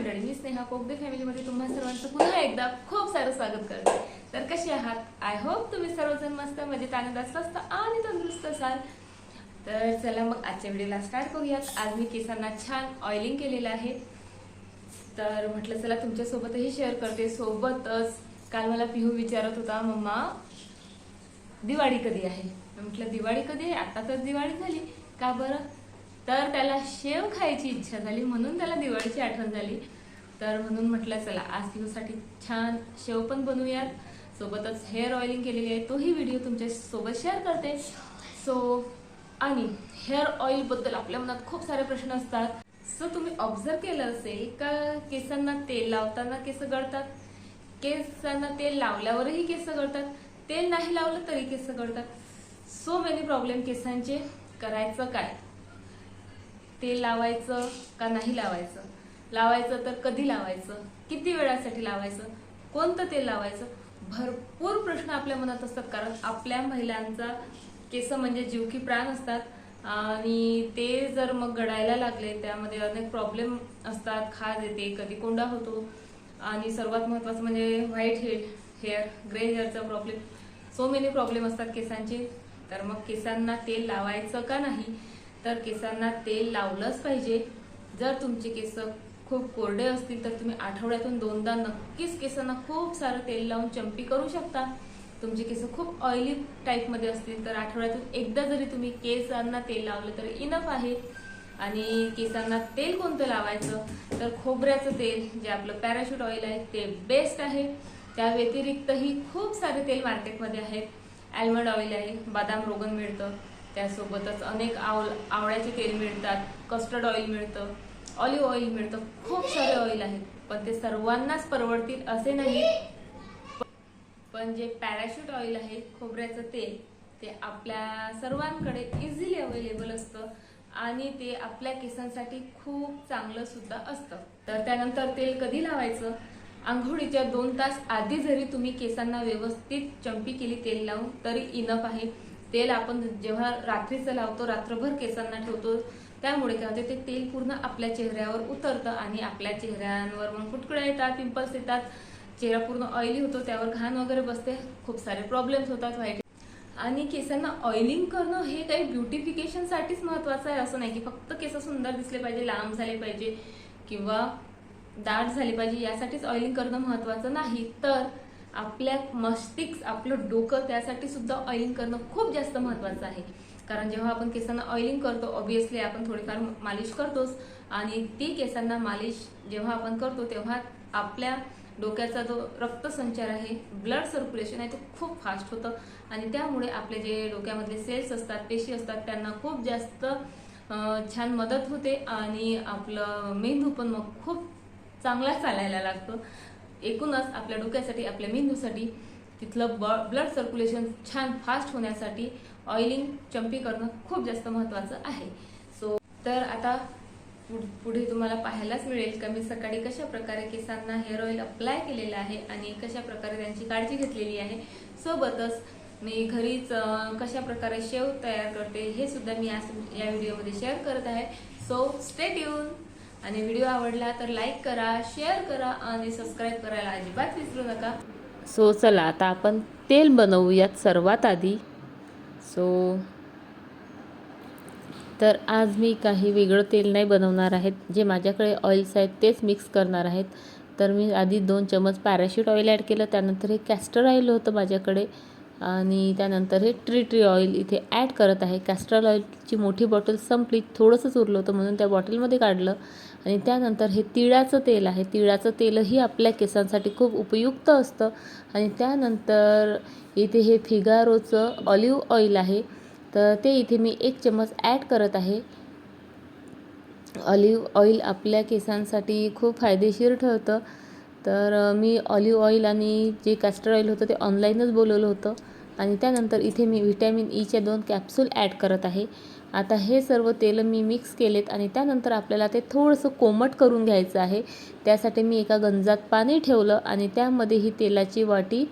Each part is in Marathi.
मंडळी मी स्नेहा कोगदे फॅमिलीमध्ये तुम्हा सर्वांचं पुन्हा एकदा खूप सारं स्वागत करते. तर कसे आहात? आय होप तुम्ही सर्वजण मस्त मजेत आनंदात स्वस्त आणि तंदुरुस्त असाल. तर चला मग आजच्या व्हिडिओला स्टार्ट करूयात. आज मी केसांना छान ऑइलिंग केलेलं आहे. तर म्हटलं चला तुमच्यासोबतही शेअर करते. सोबतच काल मला पिहू विचारत होता मम्मा दिवाळी कधी आहे? म्हटलं दिवाळी कधी आहे? आता तर दिवाळी झाली. का बरं? तर त्याला शेव खायची इच्छा झाली म्हणून त्याला दिवाळीची आठवण झाली. तर म्हणून म्हटलं चला आज दिवसासाठी छान शेव पण बनवूयात. सोबतच हेअर ऑइलिंग केलेली आहे. तोही व्हिडिओ तुमच्यासोबत शेअर करते. सो आणि हेअर ऑइलबद्दल आपल्या मनात खूप सारे प्रश्न असतात. सो तुम्ही ऑब्झर्व केलं असेल का केसांना तेल लावताना केस गळतात? केसांना तेल लावल्यावरही केस गळतात. तेल नाही लावलं तरी केस गळतात. सो मेनी प्रॉब्लेम केसांचे. करायचं काय? तेल लावायचं का नाही लावायचं? लावायचं तर कधी लावायचं? किती वेळासाठी लावायचं? कोणतं तेल लावायचं? भरपूर प्रश्न आपल्या मनात असतात कारण आपल्या महिलांचा केस म्हणजे जीव की प्राण असतात. आणि ते जर मग गडायला लागले त्यामध्ये अनेक प्रॉब्लेम असतात. खाज येते कधी कोंडा होतो. आणि सर्वात महत्त्वाचं म्हणजे व्हाईट हेड हेअर ग्रे हेअरचा प्रॉब्लेम सो मेनी प्रॉब्लेम असतात केसांचे. तर मग केसांना तेल लावायचं का नाही? तर केसांना तेल लावलंच पाहिजे. जर तुमचे केस खूप कोरडे असतील तर तुम्ही आठवड्यातून दोनदा नक्कीच केसांना खूप सारं तेल लावून चंपी करू शकता. तुमचे केस खूप ऑइली टाईपमध्ये असतील तर आठवड्यातून एकदा जरी तुम्ही केसांना तेल लावलं तर इनफ आहे. आणि केसांना तेल कोणतं लावायचं? तर खोबऱ्याचं तेल जे आपलं पॅराशूट ऑइल आहे ते बेस्ट आहे. त्या व्यतिरिक्तही खूप सारे तेल मार्केटमध्ये आहेत. ॲल्मंड ऑइल आहे बदाम रोगन मिळतं. त्यासोबतच अनेक आव आवळ्याचे तेल मिळतात कस्टर्ड ऑइल मिळतं ऑलिव्ह ऑइल मिळतं खूप सारे ऑइल आहेत. पण ते सर्वांनाच परवडतील असे नाही. पण जे पॅराशूट ऑइल आहे खोबऱ्याचं तेल ते आपल्या सर्वांकडे इझिली अवेलेबल असतं आणि ते आपल्या केसांसाठी खूप चांगलं सुद्धा असतं. तर त्यानंतर तेल कधी लावायचं? आंघोळीच्या दोन तास आधी जरी तुम्ही केसांना व्यवस्थित चंपी केली तेल लावून तरी इनफ आहे. तेल आपण जेव्हा रात्रीचं लावतो रात्रभर केसांना ठेवतो त्यामुळे काय होते ते तेल पूर्ण आपल्या चेहऱ्यावर उतरतं आणि आपल्या चेहऱ्यांवर मग फुटकुड्या येतात पिंपल्स येतात चेहरा पूर्ण ऑइली होतो त्यावर घाण वगैरे बसते खूप सारे प्रॉब्लेम्स होतात व्हाईट आणि केसांना ऑइलिंग करणं हे काही ब्युटिफिकेशनसाठीच महत्वाचं आहे असं नाही की फक्त केस सुंदर दिसले पाहिजे लांब झाले पाहिजे किंवा दाट झाले पाहिजे यासाठीच ऑइलिंग करणं महत्वाचं नाही. तर आपल्या मस्तिष्क आपलं डोकं त्यासाठी सुद्धा ऑइलिंग करणं खूप जास्त महत्वाचं आहे. कारण जेव्हा आपण केसांना ऑइलिंग करतो ऑब्विसली आपण थोडीफार मालिश करतोच. आणि ती केसांना मालिश जेव्हा आपण करतो तेव्हा आपल्या डोक्याचा जो रक्तसंचार आहे ब्लड सर्क्युलेशन आहे ते खूप फास्ट होतं. आणि त्यामुळे आपले जे डोक्यामधले सेल्स असतात पेशी असतात त्यांना खूप जास्त छान मदत होते. आणि आपलं मेंदू पण मग खूप चांगला चालायला लागतो. एकूणच आपल्या डोक्यासाठी आपल्या मेंदूसाठी तिथलं ब ब्लड सर्क्युलेशन छान फास्ट होण्यासाठी ऑइलिंग चंपी करणं खूप जास्त महत्त्वाचं आहे. सो तर आता पुढ- पुढे तुम्हाला पाहायलाच मिळेल का मी सकाळी कशा प्रकारे केसांना हेअर ऑइल अप्लाय केलेलं आहे आणि कशा प्रकारे त्यांची काळजी घेतलेली आहे. सोबतच मी घरीच कशा प्रकारे शेव तयार करते हे सुद्धा मी आज या व्हिडिओमध्ये शेअर करत आहे. सो स्टेट येऊन आणि व्हिडिओ आवडला तर लाईक करा शेअर करा आणि सबस्क्राईब करायला अजिबात विसरू नका. सो चला आता आपण तेल बनवूयात सर्वात आधी. सो तर आज मी काही वेगळं तेल नाही बनवणार आहेत. जे माझ्याकडे ऑइल्स आहेत तेच मिक्स करणार आहेत. तर मी आधी दोन चमच पॅराशूट ऑइल ॲड केलं त्यानंतर हे कॅस्टर ऑइल होतं माझ्याकडे. आणि त्यानंतर हे ट्री ट्री ऑइल इथे ॲड करत आहे. कॅस्टर ऑइलची मोठी बॉटल संपली थोडंसंच उरलं होतं म्हणून त्या बॉटलमध्ये काढलं. आणि त्यानंतर हे तिळाचं तेल आहे. तिळाचं तेलही आपल्या केसांसाठी खूप उपयुक्त असतं. आणि त्यानंतर इथे हे फिगारोचं ऑलिव्ह ऑइल आहे. तर ते इथे मी एक चम्मच ॲड करत आहे. ऑलिव्ह ऑइल आपल्या केसांसाठी खूप फायदेशीर ठरतं. तर मी ऑलिव्ह ऑइल आणि जे कॅस्टर ऑइल होतं ते ऑनलाईनच बोलवलं होतं. आणि त्यानंतर इथे मी व्हिटॅमिन e ईच्या दोन कॅप्सूल ॲड करत आहे. आता हे सर्व तेलं मी मिक्स केलेत आणि त्यानंतर आपल्याला ते थोडंसं कोमट करून घ्यायचं आहे. त्यासाठी मी एका गंजात पाणी ठेवलं आणि त्यामध्ये ही तेलाची वाटी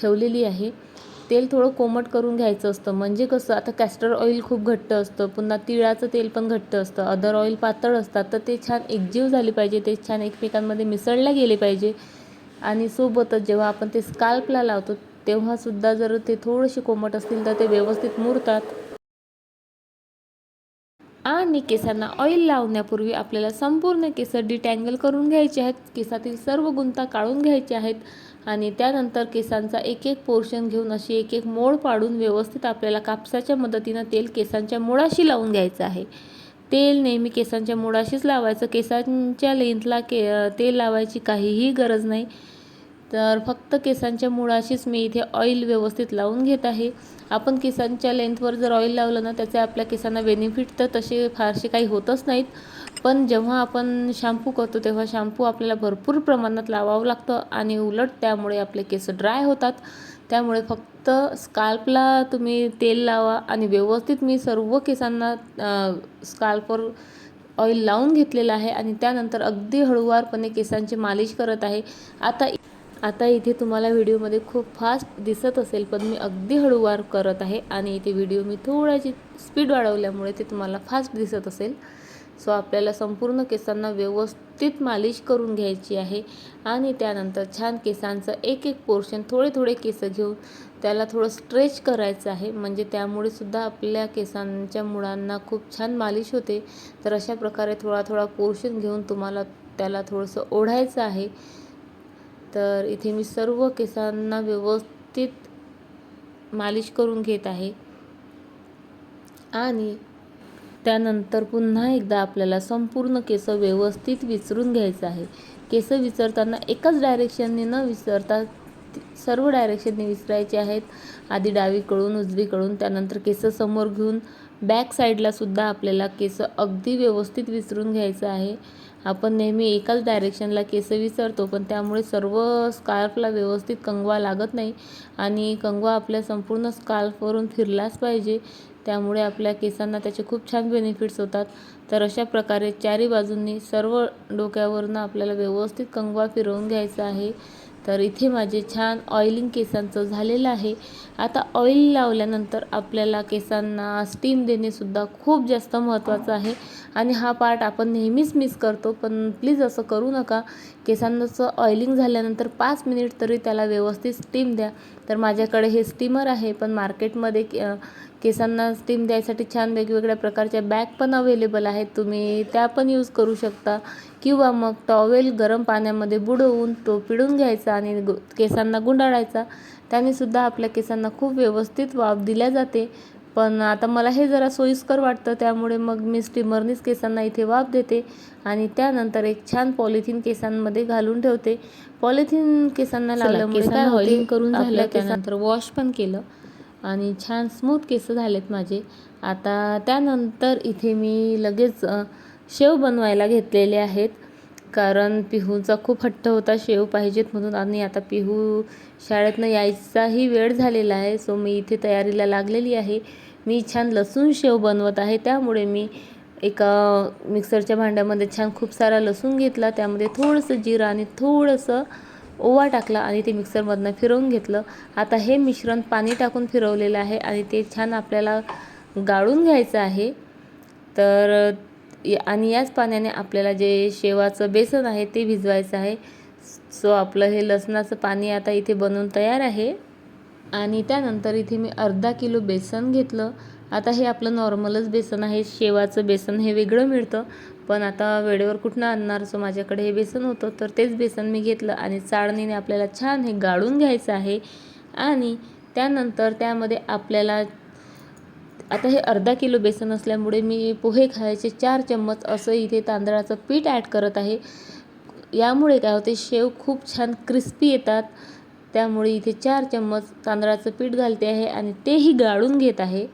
ठेवलेली आहे. तेल थोडं कोमट करून घ्यायचं असतं. म्हणजे कसं आता कॅस्टर ऑइल खूप घट्ट असतं. पुन्हा तिळाचं तेल पण घट्ट असतं. अदर ऑइल पातळ असतात. तर ते छान एकजीव झाली पाहिजे. ते छान एकमेकांमध्ये मिसळले गेले पाहिजे. आणि सोबतच जेव्हा आपण ते स्काल्पला लावतो तेव्हासुद्धा जर ते थोडेसे कोमट असतील तर ते व्यवस्थित मुरतात. आणि केसांना ऑइल लावण्यापूर्वी आपल्याला संपूर्ण केस डिटँगल करून घ्यायचे आहेत. केसातील सर्व गुंता काढून घ्यायचे आहेत. आणि त्यानंतर केसांचा एक एक पोर्शन घेऊन अशी एक एक मोड पाडून व्यवस्थित आपल्याला कापसाच्या मदतीनं तेल केसांच्या मुळाशी लावून घ्यायचं आहे. तेल नेहमी केसांच्या मुळाशीच लावायचं. केसांच्या लेंथला के तेल लावायची काहीही गरज नाही. तर फक्त केसांच्या मुळाशीच मी इथे ऑइल व्यवस्थित लावून घेत आहे. आपण केसांच्या लेंथवर जर ऑइल लावलं ना त्याचे आपल्या केसांना बेनिफिट तर तसे फारसे काही होतच नाहीत. पण जेव्हा आपण शॅम्पू करतो तेव्हा शॅम्पू आपल्याला भरपूर प्रमाणात लावावं लागतं आणि उलट त्यामुळे आपले केस ड्राय होतात. त्यामुळे फक्त स्काल्पला तुम्ही तेल लावा आणि व्यवस्थित मी सर्व केसांना स्काल्पवर ऑइल लावून घेतलेलं आहे आणि त्यानंतर अगदी हळूवारपणे केसांची मालिश करत आहे. आता आता इथे तुम्हाला व्हिडिओमध्ये खूप फास्ट दिसत असेल पण मी अगदी हळूवार करत आहे आणि इथे व्हिडिओ मी थोड्याची स्पीड वाढवल्यामुळे ते तुम्हाला फास्ट दिसत असेल. सो आपल्याला संपूर्ण केसांना व्यवस्थित मालिश करून घ्यायची आहे आणि त्यानंतर छान केसांचं एक एक पोर्शन थोडे थोडे केस घेऊन त्याला थोडं स्ट्रेच करायचं आहे. म्हणजे त्यामुळे सुद्धा आपल्या केसांच्या मुळांना खूप छान मालिश होते. तर अशा प्रकारे थोडा थोडा पोर्शन घेऊन तुम्हाला त्याला थोडंसं ओढायचं आहे. तर इथे मी सर्व केसांना व्यवस्थित मालिश करून घेत आहे. आणि त्यानंतर पुन्हा एकदा आपल्याला संपूर्ण केस व्यवस्थित विचरून घ्यायचं आहे. केस विचरताना एकाच डायरेक्शनने न विसरता सर्व डायरेक्शनने विसरायचे आहेत. आधी डावीकडून उजवीकडून त्यानंतर केस समोर घेऊन बॅक साईडला सुद्धा आपल्याला केस अगदी व्यवस्थित विसरून घ्यायचं आहे. आपण नेहमी एकाच डायरेक्शनला केस विसरतो पण त्यामुळे सर्व स्कार्फला व्यवस्थित कंगवा लागत नाही आणि कंगवा आपल्या संपूर्ण स्कार्फवरून फिरलाच पाहिजे. त्यामुळे आपल्या केसांना त्याचे खूप छान बेनिफिट्स होतात. तर अशा प्रकारे चारी बाजूंनी सर्व डोक्यावरनं आपल्याला व्यवस्थित कंगवा फिरवून घ्यायचा आहे. तर इथे माझे छान ऑइलिंग केसांचं झालेलं आहे. आता ऑइल लावल्यानंतर आपल्याला केसांना स्टीम देणेसुद्धा खूप जास्त महत्त्वाचं आहे. आणि हा पार्ट आपण नेहमीच मिस करतो पण प्लीज असं करू नका. केसांचं ऑइलिंग झाल्यानंतर पाच मिनिट तरी त्याला व्यवस्थित स्टीम द्या. तर माझ्याकडे हे स्टीमर आहे पण मार्केटमध्ये के केसांना स्टीम द्यायसाठी छान वेगवेगळ्या प्रकारच्या बॅग पण अवेलेबल आहेत. तुम्ही त्या पण यूज करू शकता. किंवा मग टॉवेल गरम पाण्यामध्ये बुडवून तो पिळून घ्यायचा आणि गु केसांना गुंडाळायचा. त्याने सुद्धा आपल्या केसांना खूप व्यवस्थित वाफ दिल्या जाते. पण आता मला हे जरा सोयीस्कर वाटतं त्यामुळे मग मी स्टीमरनीच केसांना इथे वाफ देते आणि त्यानंतर एक छान पॉलिथिन केसांमध्ये घालून ठेवते. पॉलिथिन केसांना लावल्यामुळे काय होते? करून झालं त्यानंतर वॉश पण केलं आणि छान स्मूथ केस झालेत माझे. आता त्यानंतर इथे मी लगेच शेव बनवायला घेतलेले आहेत. कारण पिहूचा खूप हट्ट होता शेव पाहिजेत म्हणून. आणि आता पिहू शाळेतनं यायचाही वेळ झालेला आहे सो मी इथे तयारीला लागलेली आहे. मी छान लसूण शेव बनवत आहे. त्यामुळे मी एका मिक्सरच्या भांड्यामध्ये छान खूप सारा लसूण घेतला. त्यामध्ये थोडंसं जिरं आणि थोडंसं ओवा टाकला आणि ते मिक्सरमधनं फिरवून घेतलं. आता हे मिश्रण पाणी टाकून फिरवलेलं आहे आणि ते छान आपल्याला गाळून घ्यायचं आहे. तर आणि याच पाण्याने आपल्याला जे शेवाचं बेसन आहे ते भिजवायचं आहे. सो आपलं हे लसणाचं पाणी आता इथे बनवून तयार आहे. आणि त्यानंतर इथे मी अर्धा किलो बेसन घेतलं. आता हे आपलं नॉर्मलच बेसन आहे. शेवाचं बेसन हे वेगळं मिळतं. पण आता वेळेवर कुठनं आणणार? सो माझ्याकडे हे बेसन होतं. तर तेच बेसन मी घेतलं आणि चाळणीने आपल्याला छान हे गाळून घ्यायचं आहे. आणि त्यानंतर त्यामध्ये आपल्याला आता हे अर्धा किलो बेसन असल्यामुळे मी पोहे खायचे चार चम्मच असं इथे तांदळाचं पीठ ॲड करत आहे. यामुळे काय होते शेव खूप छान क्रिस्पी येतात. त्यामुळे इथे चार चम्मच तांदळाचं पीठ घालते आहे आणि तेही गाळून घेत आहे.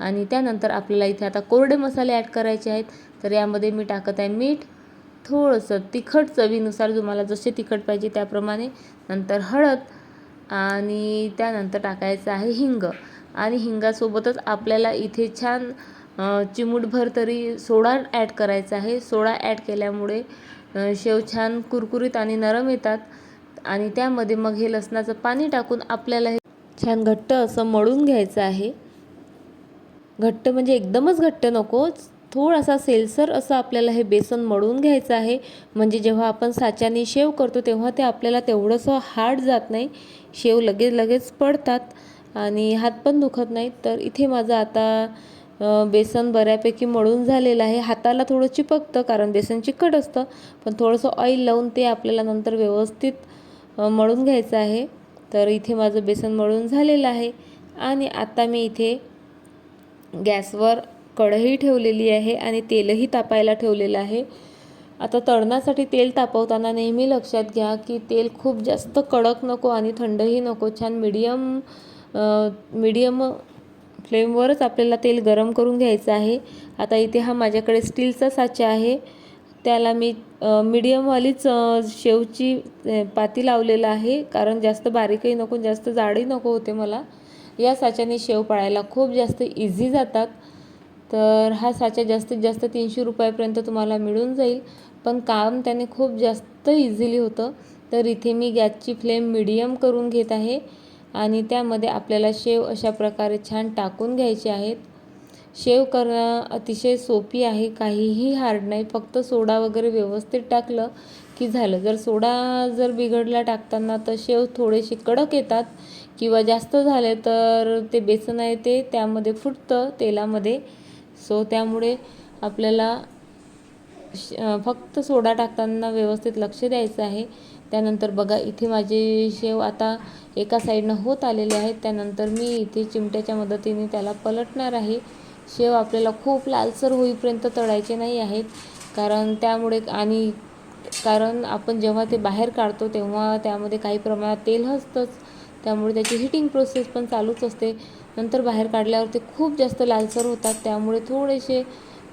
आणि त्यानंतर आपल्याला इथे आता कोरडे मसाले ॲड करायचे आहेत. तर यामध्ये मी टाकत आहे मीठ. थोडंसं तिखट चवीनुसार तुम्हाला जसे तिखट पाहिजे त्याप्रमाणे. नंतर हळद आणि त्यानंतर टाकायचं आहे हिंग. आणि हिंगासोबतच आपल्याला इथे छान चिमूटभर तरी सोडा ॲड करायचा आहे. सोडा ॲड केल्यामुळे शेव छान कुरकुरीत आणि नरम येतात. आणि त्यामध्ये मग हे लसणाचं पाणी टाकून आपल्याला हे छान घट्ट असं मळून घ्यायचं आहे. घट्ट म्हणजे एकदमच घट्ट नको थोडासा सेलसर असं आपल्याला हे बेसन मळून घ्यायचं आहे. म्हणजे जेव्हा आपण साच्याने शेव करतो तेव्हा ते आपल्याला तेवढंसं हार्ड जात नाही. शेव लगेच लगेच पडतात. आणि हात पण दुखत नाहीत. तर इथे माझं आता बेसन बऱ्यापैकी मळून झालेलं आहे. हाताला थोडं चिपकतं कारण बेसन चिकट असतं पण थोडंसं ऑइल लावून ते आपल्याला नंतर व्यवस्थित मळून घ्यायचं आहे. तर इथे माझं बेसन मळून झालेलं आहे आणि आता मी इथे गॅसवर कढई ठेवलेली आहे आणि तेलही तापायला ठेवलेलं आहे. आता तळण्यासाठी तेल तापवताना नेहमी लक्षात घ्या की तेल खूप जास्त कडक नको आणि थंडही नको. छान मिडियम मीडियम फ्लेमवरच आपल्याला तेल गरम करून घ्यायचं आहे. आता इथे हा माझ्याकडे स्टीलचा साचा आहे. त्याला मी मीडियमवालीच शेवची पाती लावलेलं आहे. कारण जास्त बारीकही नको जास्त जाडही नको होते मला. या साच्याने शेव पाळायला खूप जास्त इझी जातात. तर हा साचा जास्तीत जास्त तीनशे रुपयापर्यंत तुम्हाला मिळून जाईल. पण काम त्याने खूप जास्त इझिली होतं. तर इथे मी गॅसची फ्लेम मिडियम करून घेत आहे. आणि त्यामध्ये आपल्याला शेव अशा प्रकारे छान टाकून घ्यायचे आहेत. शेव करणं अतिशय सोपी आहे. काहीही हार्ड नाही. फक्त सोडा वगैरे व्यवस्थित टाकलं की झालं. जर सोडा जर बिघडला टाकताना तर शेव थोडेसे कडक येतात किंवा जास्त झाले तर ते बेसन आहे ते त्यामध्ये फुटतं तेलामध्ये. सो त्यामुळे आपल्याला श- फक्त सोडा टाकताना व्यवस्थित लक्ष द्यायचं आहे. त्यानंतर बघा इथे माझे शेव आता एका साईडनं होत आलेले आहेत. त्यानंतर मी इथे चिमट्याच्या मदतीने त्याला पलटणार आहे. शेव आपल्याला खूप लालसर होईपर्यंत तळायचे नाही आहेत. कारण त्यामुळे आणि कारण आपण जेव्हा ते बाहेर काढतो तेव्हा त्यामध्ये काही प्रमाणात तेल असतंच. त्यामुळे त्याची हिटिंग प्रोसेस पण चालूच असते. नंतर बाहेर काढल्यावर ते खूप जास्त लालसर होतात. त्यामुळे थोडेसे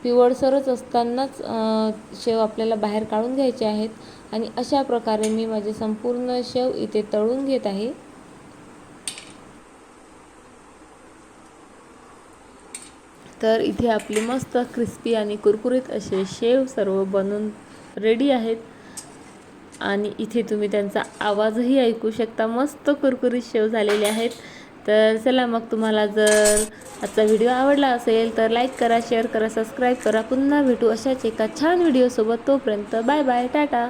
पिवळसरच असतानाच शेव आपल्याला बाहेर काढून घ्यायचे आहेत आणि अशा प्रकारे मी माझे संपूर्ण शेव इथे तळून घेत आहे. तर इथे आपले मस्त क्रिस्पी आणि कुरकुरीत असे शेव सर्व बनून रेडी आहेत. आणि इथे तुम्ही त्यांचा आवाजही ऐकू शकता. मस्त कुरकुरीत शेव झालेले आहेत. तर चला मग तुम्हाला जर आजचा व्हिडिओ आवडला असेल तर लाईक करा शेअर करा सबस्क्राईब करा. पुन्हा भेटू अशाच एका छान व्हिडिओसोबत. तोपर्यंत बाय बाय टाटा.